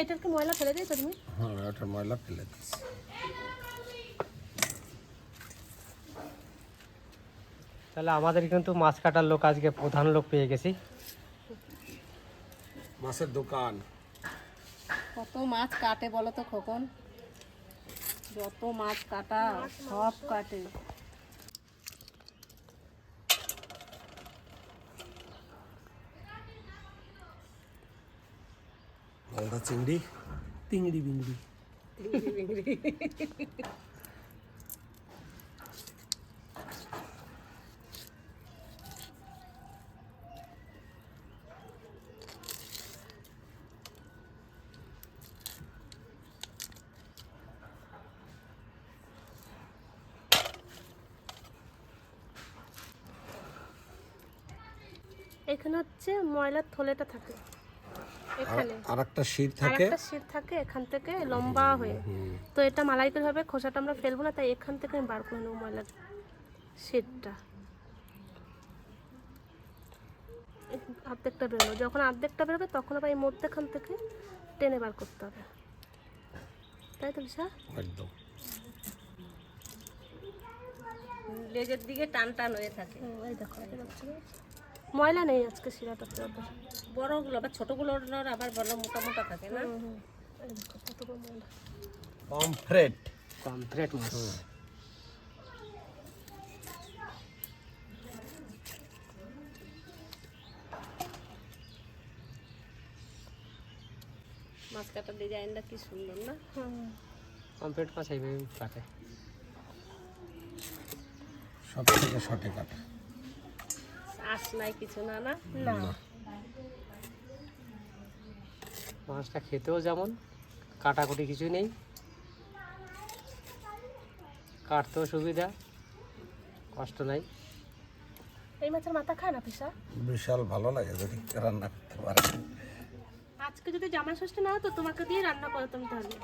এটাকে ময়লা ফেলে দিয়েছ তুমি? হ্যাঁ ওটার ময়লা ফেলে দিচ্ছি তাহলে আমাদের কিন্তু মাছ কাটার লোক আজকে প্রধান লোক পেয়ে গেছি। মাছের দোকান। কত মাছ কাটে বলো তো খোকন? যত মাছ কাটা সব কাটে। গলদা চিংড়ি চিংড়ি বিংড়ি এখানে হচ্ছে ময়লার থলেটা থাকে। এখানে। আর একটা শীত থাকে। একটা শীত থাকে এখান থেকে লম্বা হয়ে। তো এটা মালাই করে হবে খোসাটা আমরা ফেলব না তাই এখান থেকে আমি বার করে নেব ময়লার শীতটা। অর্ধেকটা বেরোলো যখন অর্ধেকটা বেরোবে তখন আবার এই মধ্যেখান থেকে টেনে বার করতে হবে। তাই তো বিশা একদম। লেজের দিকে টান টান হয়ে থাকে? ময়লা নেই আজকে শিরাটাতে বড়গুলো আবার ছোটগুলোর আবার বড় মোটা মোটা থাকে না? দেখো পমফ্রেট। মাছ। মাছ কাটার ডিজাইনটা কি সুন্দর না? কমপ্লিট মাছ এইভাবে কাটে। সব থেকে শটে কাটা। আস নাই কিছু না না? না। মাছটা খেতেও যেমন কাটাকুটি কিছু নেই। কাটতেও সুবিধা কষ্ট নাই। এই মাছের মাথা খায় না পিসা? বিশাল ভালো লাগে যদি রান্না করতে পারে। আজকে যদি জামাই ষষ্ঠী না হতো তোমাকে দিয়ে রান্না করাতাম তাহলে।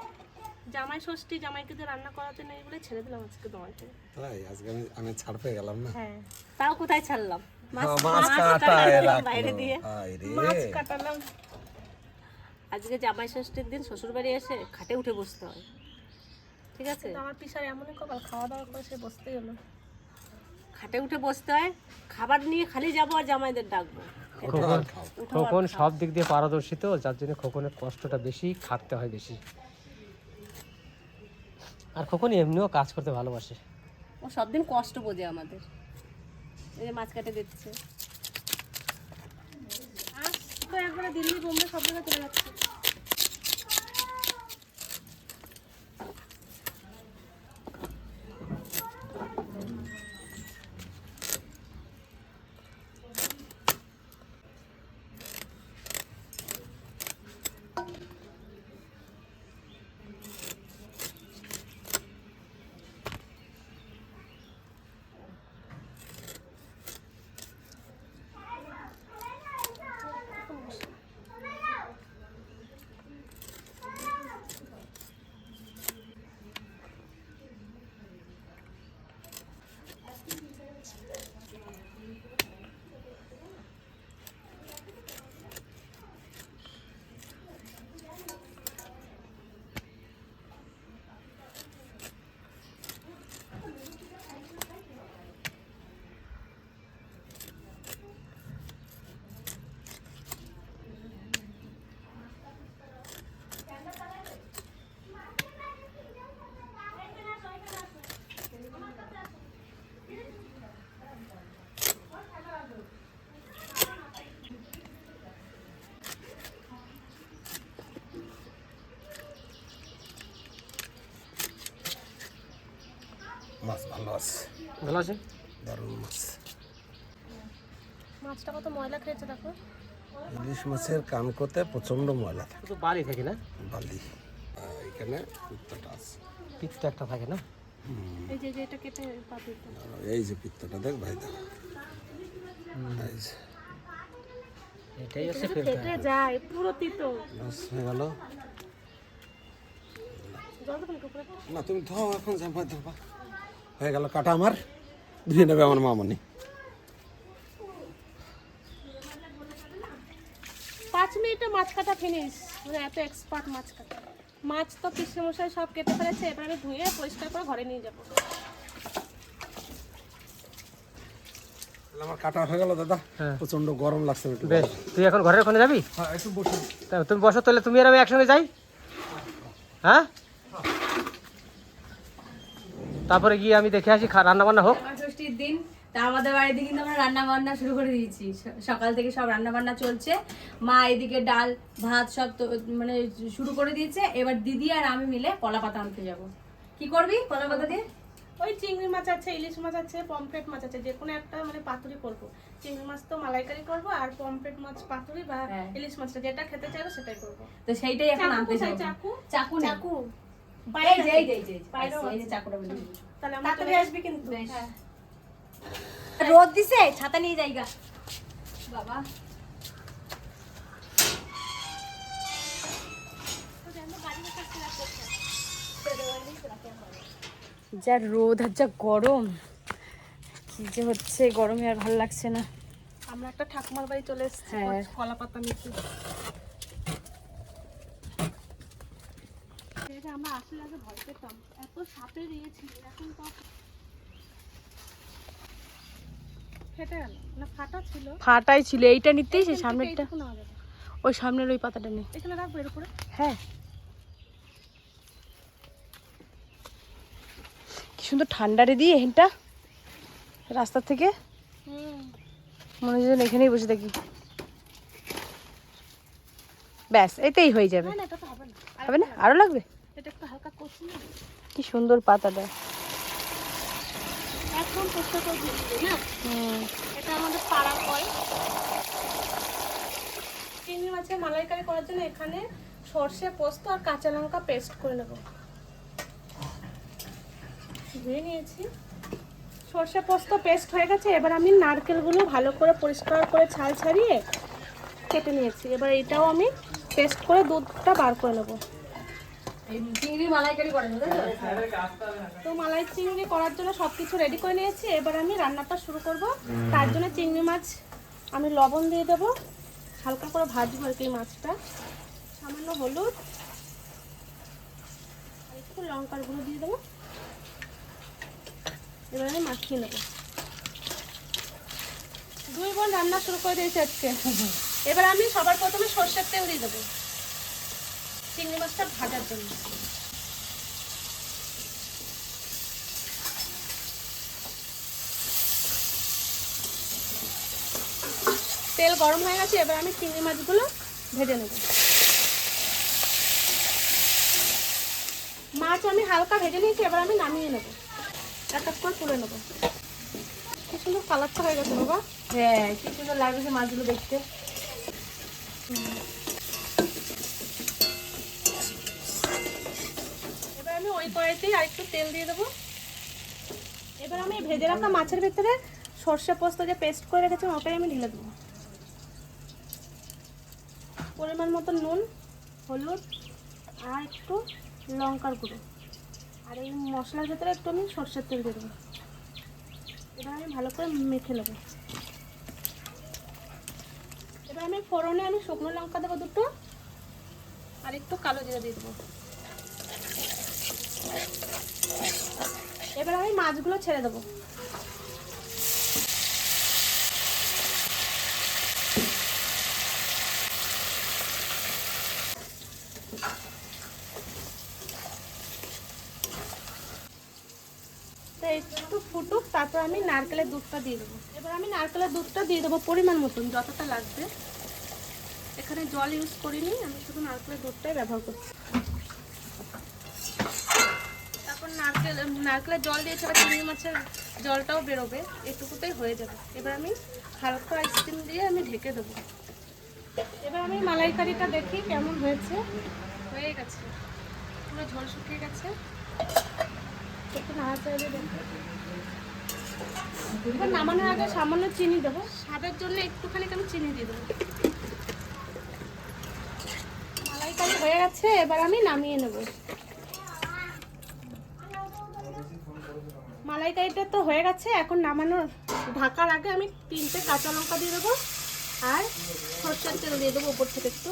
জামাই ষষ্ঠী জামাইকে দিয়ে রান্না করাতে নেই বলে ছেড়ে দিলাম আজকে তোমাকে। তাই? আজকে আমি আমি ছাড় পেয়ে গেলাম না? হ্যাঁ। তাও কোথায় ছাড়লাম? মাছ হ্যাঁ, মাছ কাটায় রাখল হায় রে। মাছ কাটালাম। আজকে জামাই ষষ্ঠীর দিন শ্বশুর বাড়ি এসে খাটে উঠে বসতে হয়। ঠিক আছে? আমার পিসার এমনই কপাল খাওয়া দাওয়া করে সে বসতেই হলো। খাটে উঠে বসতে হয় খাবার নিয়ে খালি যাব আর জামাইদের ডাকবো। খোকন সব দিক দিয়ে পারদর্শী তো যার জন্য খোকনের কষ্টটা বেশি খাটতে হয় বেশি। আর খোকন এমনিও কাজ করতে ভালোবাসে। ও সব দিন কষ্ট বোঝে আমাদের। এই যে মাছ কাটে দিচ্ছে। তো একবারে দিল্লি বোম্বে সব জায়গায় চলে যাচ্ছে। মাছ। ভালো আছে? দারুণ মাছ। মাছটা কত ময়লা খেয়েছে দেখো? ইলিশ মাছের কানকোতে প্রচণ্ড ময়লা থাকে। বালি থাকে না? বালি। এখানে পিত্তটা আছে। পিত্ত একটা থাকে না? এই যে এটা কেটে পাতিটা এই যে পিত্তটা দেখ ভাই দেখ এই যে। এটাই হচ্ছে ফেটে যায় পুরো তিতো। বাস হয়ে গেল। না তুমি ধোও এখন জামা ধোবা হয়ে গেল কাটা আমার ধুয়ে নেবে আমার মামনি। পাঁচ মিনিটে মাছ কাটা ফিনিশ মানে এত এক্সপার্ট মাছ কাটা। মাছ তো পিসে মশাই সব কেটে ফেলেছে এবার আমি ধুয়ে পরিষ্কার করে ঘরে নিয়ে যাব। আমার কাটা হয়ে গেল দাদা হ্যাঁ। প্রচণ্ড গরম লাগছে বেশ তুই এখন ঘরের ওখানে যাবি? হ্যাঁ একটু বসে তা তুমি বসো তাহলে তুমি আর আমি একসঙ্গে যাই। হ্যাঁ? তারপরে গিয়ে আমি দেখে আসি রান্না বান্না হোক। ষষ্ঠীর দিন তা আমাদের বাড়িতে কিন্তু আমরা রান্না বান্না শুরু করে দিয়েছি। সকাল থেকে সব রান্না বান্না চলছে। মা এদিকে ডাল ভাত সব মানে শুরু করে দিয়েছে। এবার দিদি আর আমি মিলে কলা পাতা আনতে যাব। কি করবি কলা পাতা দিয়ে? ওই চিংড়ি মাছ আছে ইলিশ মাছ আছে পমফ্রেট মাছ আছে যে কোনো একটা মানে পাতুরি করব। চিংড়ি মাছ তো মালাইকারি করব আর পমফ্রেট মাছ পাতুরি বা হ্যাঁ। ইলিশ মাছটা যেটা খেতে চাইব সেটাই করব। তো সেইটাই এখন চাকু আনতে? চাকু? চাকু চাকু। বাইরে যে, এই যে, এই এই যে, বাইরেও এই যে আছে। চাকুটা বেরিয়ে তাহলে আমরা চলে আসবি কিন্তু। রোদ দিছে? ছাতা নিয়ে যাইগা। বাবা। যা রোদ আর যা গরম। কি যে হচ্ছে গরমে আর ভালো লাগছে না। আমরা একটা ঠাকুমার বাড়ি চলে এসেছি। হ্যাঁ। কলা পাতা নিতে এই যে আমরা আসলে আগে ভয় পেতাম। এত সাপের ইয়ে ছিল এখন তো ফেটে গেল। না ফাটা ছিল। ফাটাই ছিল। এইটা নিতেই সে সামনেরটা। ওই সামনের ওই পাতাটা নেই এখানে রাখব এর উপরে? হ্যাঁ। কি সুন্দর ঠান্ডা রে দিয়ে এখানটা রাস্তা থেকে। মনে হচ্ছে এখানেই বসে থাকি। ব্যাস এতেই হয়ে যাবে। হবে না। আর হবে না? আরও লাগবে? এটা একটু হালকা কচি না। কি সুন্দর পাতাটা একদম পোস্ত করে না হুম। এটা আমাদের পাড়ার কল। চিংড়ি মাছের মালাইকারি করার জন্য এখানে সর্ষে পোস্ত আর কাঁচা লঙ্কা পেস্ট করে নেব। ধুয়ে নিয়েছি। সর্ষে পোস্ত পেস্ট হয়ে গেছে এবার আমি নারকেলগুলো ভালো করে পরিষ্কার করে ছাল ছাড়িয়ে কেটে নিয়েছি। এবার এটাও আমি পেস্ট করে দুধটা বার করে নেব। চিংড়ি মালাইকারি করে তো মালাই চিংড়ি করার জন্য সব কিছু রেডি করে নিয়েছি। এবার আমি রান্নাটা শুরু করব। তার জন্য চিংড়ি মাছ আমি লবণ দিয়ে দেবো। হালকা করে ভাজবো আর কি মাছটা। সামান্য হলুদ। আর একটু লঙ্কার গুঁড়ো দিয়ে দেবো। এবার আমি মাখিয়ে নেব। দুই বোন রান্না শুরু করে দিয়েছি আজকে। এবার আমি সবার প্রথমে সর্ষের তেল দিয়ে দেবো। চিংড়ি মাছটা ভাজার জন্য। তেল গরম হয়ে গেছে এবার আমি চিংড়ি মাছগুলো ভেজে নেব। মাছ আমি হালকা ভেজে নিয়েছি এবার আমি নামিয়ে নেব। এক এক করে তুলে নেব। কি সুন্দর কালারটা হয়ে গেছে বাবা। হ্যাঁ কি সুন্দর লাগছে মাছগুলো দেখতে এবার আমি ওই কড়াইতেই আরেকটু তেল দিয়ে দেবো। এবার আমি ভেজে রাখা মাছের ভিতরে সর্ষে পোস্ত যে পেস্ট করে রেখেছিলাম, ওটাই আমি ঢেলে দেবো। পরিমাণ মতো নুন, হলুদ, আর একটু লঙ্কার গুঁড়ো। আর এই মশলার ভেতরে একটু আমি সর্ষের তেল দিয়ে দেবো। এবার আমি ভালো করে মেখে নেব। এবার আমি ফোড়নে আমি শুকনো লঙ্কা দেবো দুটো, আর একটু কালো জিরা দিয়ে দেবো। এবার আমি মাছগুলো ছেড়ে দেবো। একটু ফুটুক, তারপর আমি নারকেলের দুধটা দিয়ে দেবো। এবার আমি নারকেলের দুধটা দিয়ে দেবো পরিমাণ মতন, যতটা লাগবে। এখানে জল ইউজ করিনি, আমি শুধু নারকেলের দুধটাই ব্যবহার করছি। নারকেলের জল দিয়েছে, এবার চিংড়ি মাছের জলটাও বেরোবে, এটুকুতেই হয়ে যাবে। এবার আমি হালকা আইসক্রিম দিয়ে আমি ঢেকে দেবো। এবার আমি মালাইকারিটা দেখি কেমন হয়েছে। হয়ে গেছে। পুরো ঝোল শুকিয়ে গেছে। একটু নাড়াচাড়া দেখো। এবার নামানোর আগে সামান্য চিনি দেবো। স্বাদের জন্য একটুখানি আমি চিনি দিয়ে দেবো। মালাইকারি হয়ে গেছে, এবার আমি নামিয়ে নেব। মালাইকারিটা তো হয়ে গেছে, এখন নামানোর ঢাকার আগে আমি তিনটে কাঁচা লঙ্কা দিয়ে দেবো আর সরষের তেল দিয়ে দেবো উপর থেকে একটু।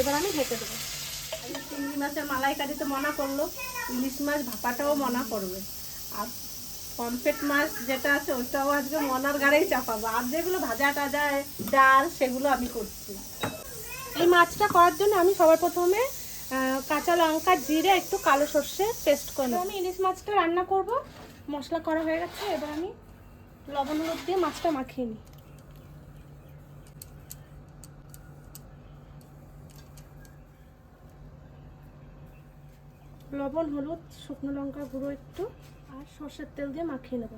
এবার আমি ঢেকে দেবো। চিংড়ি মাছের মালাইকারিতে মনা করল, ইলিশ মাছ ভাপাটাও মনা করবে। আর পমফ্রেট মাছ যেটা আছে ওটাও আজকে মনার গাড়েই চাপাবো। আর যেগুলো ভাজা টাজা, ডাল, সেগুলো আমি করছি। এই মাছটা করার জন্য আমি সবার প্রথমে কাঁচা লঙ্কা, জিরে, একটু কালো সর্ষে পেস্ট করে আমি ইলিশ মাছটা রান্না করব। মশলা করা হয়ে গেছে, এবার আমি লবণ হলুদ দিয়ে মাছটা মাখিয়ে নিই। লবণ, হলুদ, শুকনো লঙ্কা গুঁড়ো একটু, আর সর্ষের তেল দিয়ে মাখিয়ে নেব।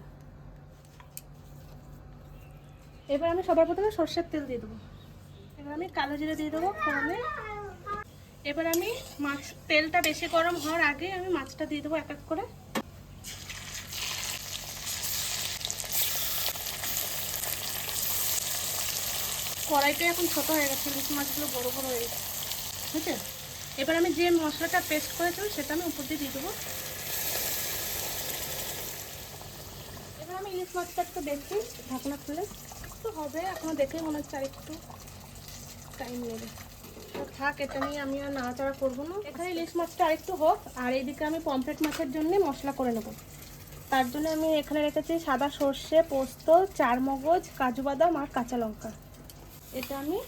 এবার আমি সবার প্রথমে সর্ষের তেল দিয়ে দেবো। এবার আমি কালো জিরে দিয়ে দেবো ফোড়নে। এবার আমি মাছ, তেলটা বেশি গরম হওয়ার আগে আমি মাছটা দিয়ে দেবো এক এক করে। কড়াইটা এখন ছোট হয়ে গেছে ইলিশ মাছগুলো বড় বড় হয়ে গেছে। বুঝছে এবার আমি যে মশলাটা পেস্ট করেছিলাম সেটা আমি উপর দিয়ে দিয়ে দেবো। এবার আমি ইলিশ মাছটা একটু দেখি ঢাকনা খুলে তো হবে, এখনও দেখে মনে হচ্ছে আর একটু টাইম নেবে থাক এটা নিয়ে আমি আর নাড়াচাড়া করব না। এখানে ইলিশ মাছটা আরেকটু হোক আর এইদিকে আমি পমফ্রেট মাছের জন্য মশলা করে নেব। তার জন্য আমি এখানে রেখেছি সাদা সর্ষে পোস্ত চার মগজ কাজু বাদাম আর কাঁচা লঙ্কা। এটা আমি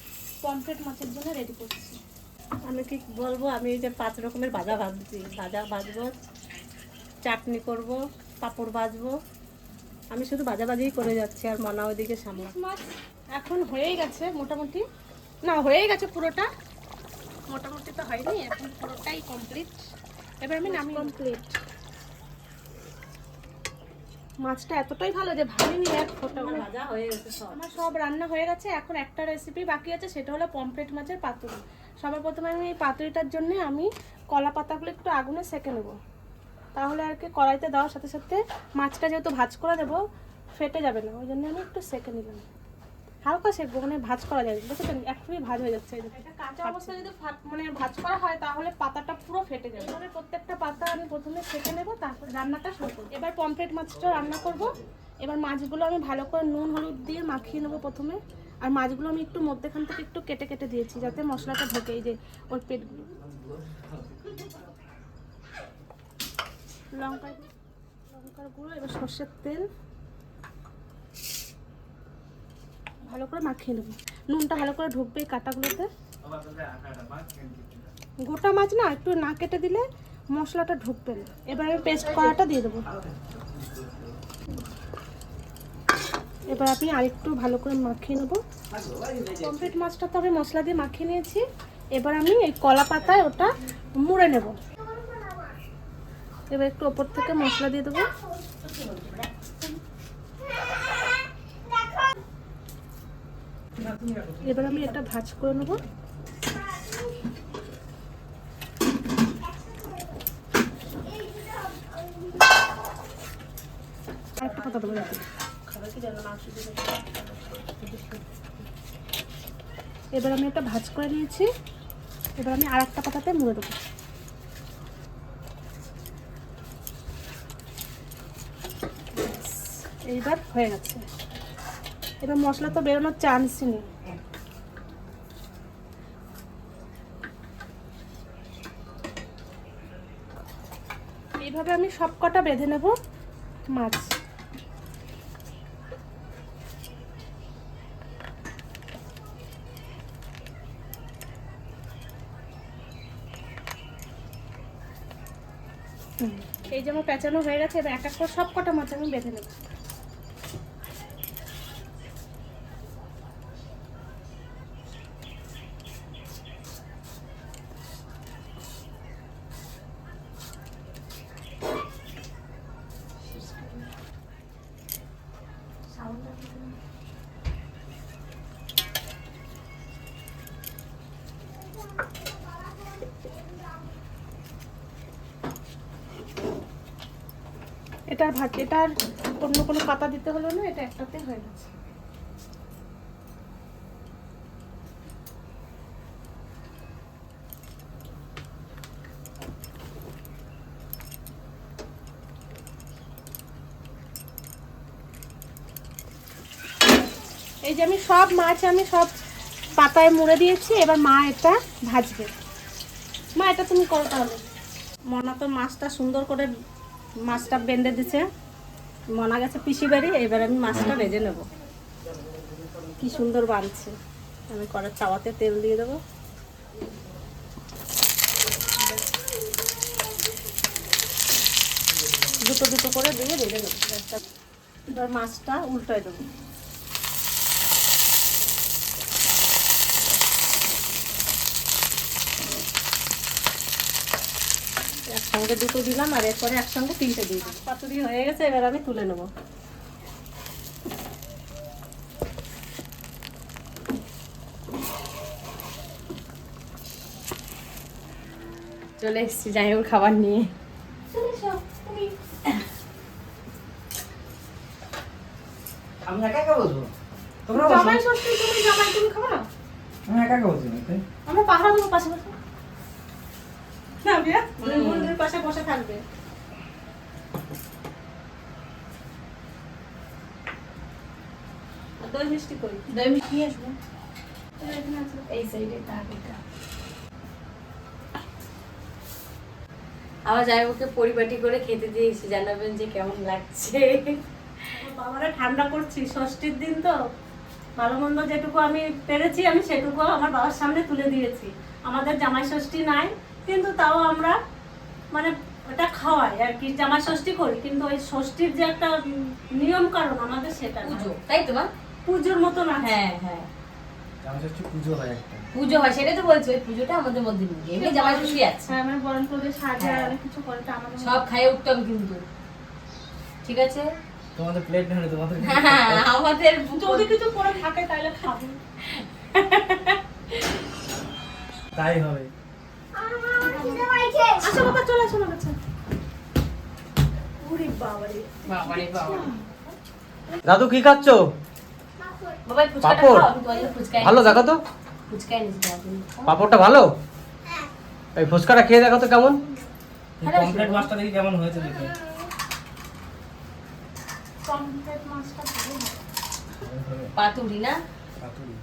পমফ্রেট মাছের জন্য রেডি করছি। আমি কি বলব আমি এই যে পাঁচ রকমের ভাজা ভাজছি। ভাজা ভাজবো চাটনি করব পাঁপড় ভাজবো। আমি শুধু ভাজা ভাজিই করে যাচ্ছি আর মনা ওইদিকে সামলা। মাছ এখন হয়েই গেছে মোটামুটি। না হয়েই গেছে পুরোটা। মোটামুটি তো হয়নি এখন পুরোটাই কমপ্লিট এবার আমি নামি কমপ্লিট মাছটা এতটাই ভালো যে ভাবিনি এক ফোটাও না। ভাজা হয়ে গেছে সব। আমার সব রান্না হয়ে গেছে এখন একটা রেসিপি বাকি আছে সেটা হলো পমফ্রেট মাছের পাতুরি। সবার প্রথমে আমি এই পাতুরিটার জন্য আমি কলা পাতাগুলো একটু আগুনে সেঁকে নেব। তাহলে আর কি কড়াইতে দেওয়ার সাথে সাথে মাছটা যেহেতু ভাজ করে দেবো ফেটে যাবে না ওই জন্য আমি একটু সেঁকে নিলাম। হালকা সেকবো মানে ভাজ করা যায়। বুঝতে একটুই ভাজ হয়ে যাচ্ছে। এটা কাঁচা অবস্থায় যদি মানে ভাজ করা হয় তাহলে পাতাটা পুরো ফেটে যাবে। এবারে প্রত্যেকটা পাতা আমি প্রথমে সেকে নেব তারপর রান্নাটা শুরু করব। এবার পমফ্রেট মাছটা রান্না করব। এবার মাছগুলো আমি ভালো করে নুন হলুদ দিয়ে মাখিয়ে নেব প্রথমে। আর মাছগুলো আমি একটু মধ্যেখান থেকে একটু কেটে কেটে দিয়েছি যাতে মশলাটা ঢোকে এই যে ওর পেটগুলো লঙ্কার লঙ্কার গুঁড়ো এবার সর্ষের তেল। ভালো করে মাখিয়ে নেব। নুনটা ভালো করে ঢুকবে কাটাগুলোতে। গোটা মাছ না, একটু না কেটে দিলে মশলাটা ঢুকবে না। এবার আমি পেস্ট করাটা দিয়ে দেবো। এবার আমি আরেকটু ভালো করে মাখিয়ে নেব। কমপ্লিট মাছটা তো আমি মশলা দিয়ে মাখিয়ে নিয়েছি। এবার আমি এই কলা পাতায় ওটা মুড়ে নেব। এবার একটু ওপর থেকে মশলা দিয়ে দেবো। এবার আমি এটা ভাজ করে নেব। দেবো এবার আমি এটা ভাজ করে নিয়েছি। এবার আমি আর একটা পাতাতে মুড়ে দেবো। এইবার হয়ে গেছে। এবার মশলা তো বেরোনোর চান্সই নেই। এইভাবে আমি সব কটা বেঁধে নেব মাছ। এই যে আমার পেঁচানো হয়ে গেছে, এবার এক এক করে সব কটা মাছ আমি বেঁধে নেব। এটার অন্য কোনো পাতা দিতে হলো না, এটা একটাতে হয়ে গেছে। এই যে আমি সব মাছ আমি সব পাতায় মুড়ে দিয়েছি, এবার মা এটা ভাজবে। মা, এটা তুমি করো তাহলে। মনা তো মাছটা সুন্দর করে মাছটা বেঁধে দিছে। মনা গেছে পিসি বাড়ি এবার আমি মাছটা ভেজে নেব। কি সুন্দর বানছে। আমি কড়ার চাওয়াতে তেল দিয়ে দেবো। দুটো দুটো করে দিয়ে ভেজে নেব। এবার মাছটা উল্টায় দেবো। একসঙ্গে দুটো দিলাম আর এরপরে একসঙ্গে তিনটে দিয়ে দিলাম। পাতুরি হয়ে গেছে, এবার আমি তুলে নেব। চলে এসছি, যাই হোক, খাবার নিয়ে আমি একা একা বসবো তোমরা জামাই ষষ্ঠী তুমি জামাই তুমি খাব না আমি একা একা বসবো নাকি? আমরা পাহারা দেবো পাশে পাশে না বিয়া দুই বোনদের পাশে বসে থাকবে। দই মিষ্টি করি। দই মিষ্টি আসব। এই সাইডে তাকিটা আমার জামাইবাবুকে পরিপাটি করে খেতে দিয়েছি জানাবেন যে কেমন লাগছে। বাবারে ঠান্ডা করছি ষষ্ঠীর দিন তো। ভালো মন্দ যেটুকু আমি পেরেছি আমি সেটুকু আমার বাবার সামনে তুলে দিয়েছি। আমাদের জামাই ষষ্ঠী নাই কিন্তু তাও আমরা মানে ওটা খাওয়াই আর কি জামাই ষষ্ঠী করি কিন্তু ওই ষষ্ঠীর যে একটা নিয়ম কারণ আমাদের সেটা পুজো তাই তো মা? পুজোর মতো না হ্যাঁ হ্যাঁ। পুজো হয় একটা। পুজো হয় সেটাই তো বলছি ওই পুজোটা আমাদের মধ্যে নেই। এমনি জামাই ষষ্ঠী আছে। হ্যাঁ আমার বরণ করে সাজা হ্যাঁ। অনেক কিছু করে তো আমাদের সব খাইয়ে উঠতাম কিন্তু। ঠিক আছে? তোমাদের প্লেট হলে তোমাদের হ্যাঁ, আমাদের যদি কিছু করে থাকে তাহলে খাব। তাই হবে। আসো বাবা চলে আসো না বাচ্চা উরি বাবারে। বাবারে বাবা দাদু কি খাচ্ছ? পাঁপড়? ভালো দেখো তো। পাঁপড়টা ভালো? এই ফুচকাটা খেয়ে দেখো তো কেমন। কমপ্লিট মাছটা দেখি কেমন হয়েছে দেখে। কমপ্লিট মাছটা পাতুরি না? পাতুরি।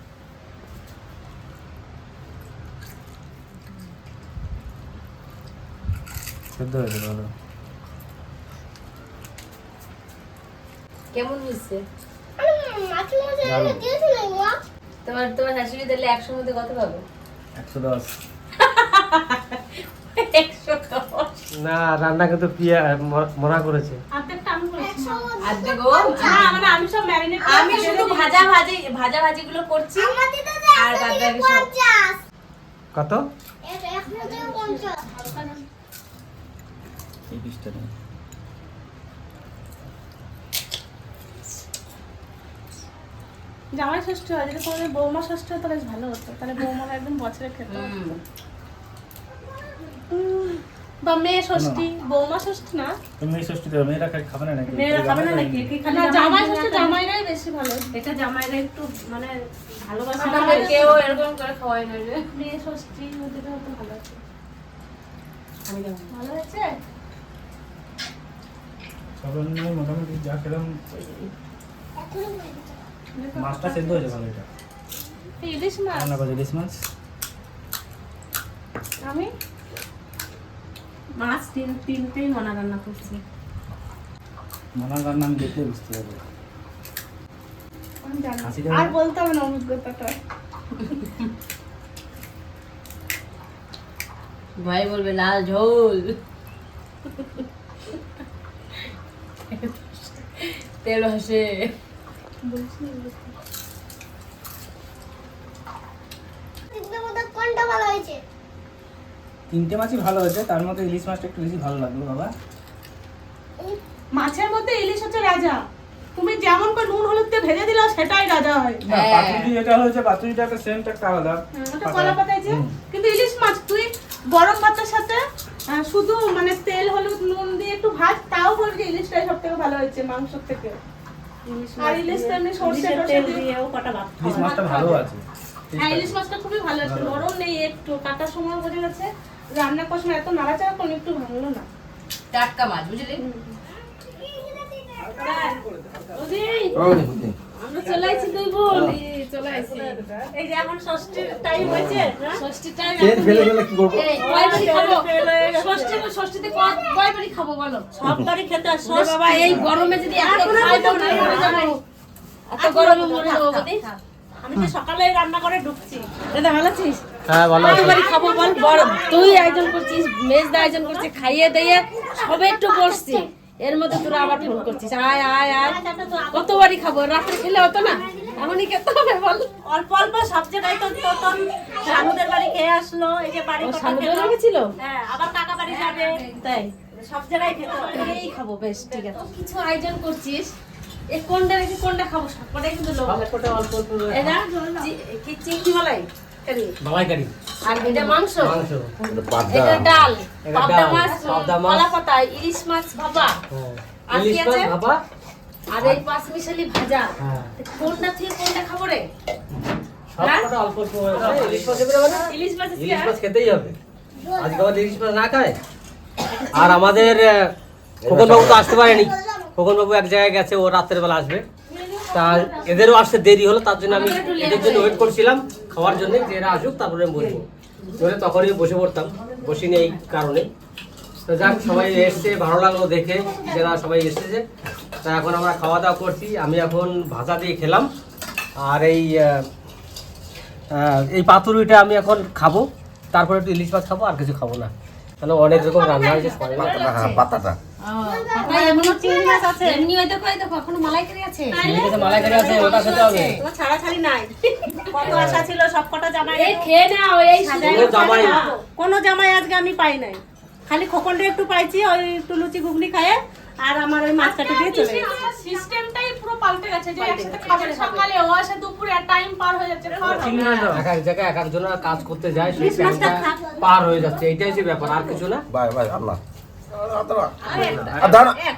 সেদ্ধ হয়েছে ভালো কেমন হয়েছে? তোমার তোমার শাশুড়ি দিলে একশোর মধ্যে কত পাবো? একশো দশ। না রান্না কিন্তু পিয়া ম- মনা করেছে। আমি মানে আমি সব আমি শুধু ভাজা ভাজি ভাজা ভাজি গুলো করছি। আর কত? পিসটা নেই। জামাই ষষ্ঠী হয় যদি কোনো বৌমা ষষ্ঠী হতো বেশ ভালো হতো। তাহলে বৌমারা একদম বছরে খেত। বা মেয়ে ষষ্ঠী বৌমা ষষ্ঠী না? এই ষষ্ঠী দেবে মেয়েরা খাবে না নাকি? মেয়েরা খাবে না নাকি? না জামাই ষষ্ঠী জামাইরাই বেশি ভালো। এটা জামাইরা একটু মানে ভালোবাসা আমাদের কেউ এরকম করে খাওয়াই না রে। মেয়ে ষষ্ঠী ওদের হতো ভালো না। ভালো হয়েছে? সব রান্নায় মোটামুটি যা খেলাম মাছটা সেদ্ধ হয়েছে ভালো এটা। এই ইলিশ মাছ? রান্না করে ইলিশ মাছ। আমি? মাছ তিন তিনটেই মনা রান্না করছি। মনার রান্না আমি দেখলে বুঝতে পারব। আর বলতে হবে না অভিজ্ঞতাটা। ভাই বলবে লাল ঝোল। তেল হাসে কোনটা ভালো হয়েছে তিনটে মাছই ভালো হয়েছে তার মধ্যে ইলিশ মাছটা একটু বেশি ভালো লাগল বাবা। মাছের মধ্যে ইলিশ হচ্ছে রাজা। তুমি যেমন করে নুন হলুদ দিয়ে ভেজে দিলে সেটাই রাজা হয়। না হ্যাঁ। পাতুরি যেটা হয়েছে পাতুরিটা একটা সেন্ট একটা আলাদা। ওটা কলা পাতাইছে কিন্তু ইলিশ মাছ তুই গরম ভাতের সাথে শুধু মানে তেল হলুদ নুন দিয়ে একটু ভাত তাও বলবি ইলিশটাই সব থেকে ভালো হয়েছে মাংসর থেকে। আর ইলিশ তো এমনি সর্ষে টর্ষে দিয়েও কটা ভাত ইলিশ মাছটা ভালো আছে। হ্যাঁ ইলিশ মাছটা খুবই ভালো আছে নরম নেই একটু কাটার সময় বোঝা গেছে রান্না করার সময় এত নাড়াচাড়া করলে একটু ভাঙলো না। টাটকা মাছ বুঝলি? ওদি, ও দেখুন আমরা চলে আসছি দুই বোন। চলে আসছি এই যে এখন ষষ্ঠীর টাইম হয়েছে হ্যাঁ? ষষ্ঠীর টাইম তেল ফেলে ফেলে কি করব? এই খাব? ষষ্ঠী ষষ্ঠীতে কয় কয় খাব বলো? সব খেতে আসো বাবা এই গরমে যদি এত খাইবো না মরে যাব। এত গরমে মরে যাব বদি। আমি তো সকালে রান্না করে ঢুকছি। দাদা ভালো আছিস? হ্যাঁ ভালো খাব বল বড় তুই আয়োজন করছিস মেজদা আয়োজন করছিস খাইয়ে দিয়ে সবে একটু বসছি। এর মধ্যে তোরা আবার ফোন করছিস। আয় আয় আয়। কত বাড়ি খাব? রাত্রে খেলে হতো না? এমনই খেতে হবে বল। অল্প অল্প সব জায়গায় তো তোতন শানুদের বাড়ি খেয়ে আসলো এই যে বাড়ি সামনে খেলো। হ্যাঁ আবার কাকা বাড়ি যাবে। তাই? সব জায়গায় খেতে হবে। এই খাব বেশ ঠিক আছে। কিছু আয়োজন করছিস? এ কোনটা রেখে কোনটা খাব? সবকটাই কিন্তু লোক অল্প অল্প রয়েছে। এটা কি চিংড়ি মালাই? মালাইকারি আর এটা মাংস। মাংস। এটা ডাল। পাবদা মাছ পাবদা মাছ। কলা পাতা ইলিশ মাছ ভাপা। হ্যাঁ। আর কি ইলিশ মাছ ভাপা। আর এই পাঁচ মিশালি ভাজা। হ্যাঁ। কোনটা থেকে কোনটা খাব রে? সবকটা অল্প অল্প ইলিশ মাছ এবারে মানে ইলিশ মাছ ইলিশ মাছ খেতেই হবে। আজকে আমাদের ইলিশ মাছ না খায়? আর আমাদের খোকন বাবু তো আসতে পারেনি। খোকন বাবু এক জায়গায় গেছে ও রাতের বেলা আসবে। তা এদেরও আসতে দেরি হলো তার জন্য আমি এদের জন্য ওয়েট করছিলাম। খাওয়ার জন্য যে এরা আসুক, তারপরে আমি বসবো। নইলে তখনই বসে পড়তাম বসিনি এই কারণে। তো যাক, সবাই এসছে, ভালো লাগল দেখে, যারা সবাই এসেছে তা এখন আমরা খাওয়া দাওয়া করছি। আমি এখন ভাজা দিয়ে খেলাম। আর এই এই পাতুরিটা আমি এখন খাব। তারপরে একটু ইলিশ মাছ খাব, আর কিছু খাব না। তাহলে অনেক রকম রান্না হয়েছে পাতাটা। কোনো জামাই কোনো জামাই আজকে আমি পাই নাই খালি খোকনটা একটু পাইছি ওই একটু লুচি ঘুগনি খায়ে আর আমার ওই মাছ কাটি দিয়ে চলে সিস্টেমটাই পুরো পাল্টে গেছে যে একসাথে খাবে সকালে ও আসে দুপুরে আর টাইম পার হয়ে যাচ্ছে। এক এক জায়গায় এক একজন কাজ করতে যায় সেই টাইমটা পার হয়ে যাচ্ছে এইটাই যে ব্যাপার আর কিছু না। বাই বাই আল্লাহ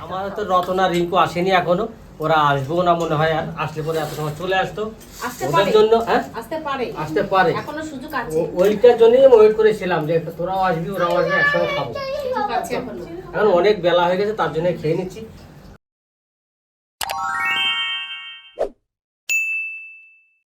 আমাদের তো রতনা রিঙ্কু আসেনি এখনও। ওরা আসব না মনে হয় আর আসলে পরে এত সময় চলে আসতো। ওদের জন্য হ্যাঁ? আসতে পারে। আসতে পারে। এখনও সুযোগ আছে। ও- ওইটার জন্যই আমি ওয়েট করেছিলাম যে তোরাও আসবি ওরাও আসবি একসঙ্গে খাব। এখন। অনেক বেলা হয়ে গেছে তার জন্য খেয়ে নিচ্ছি।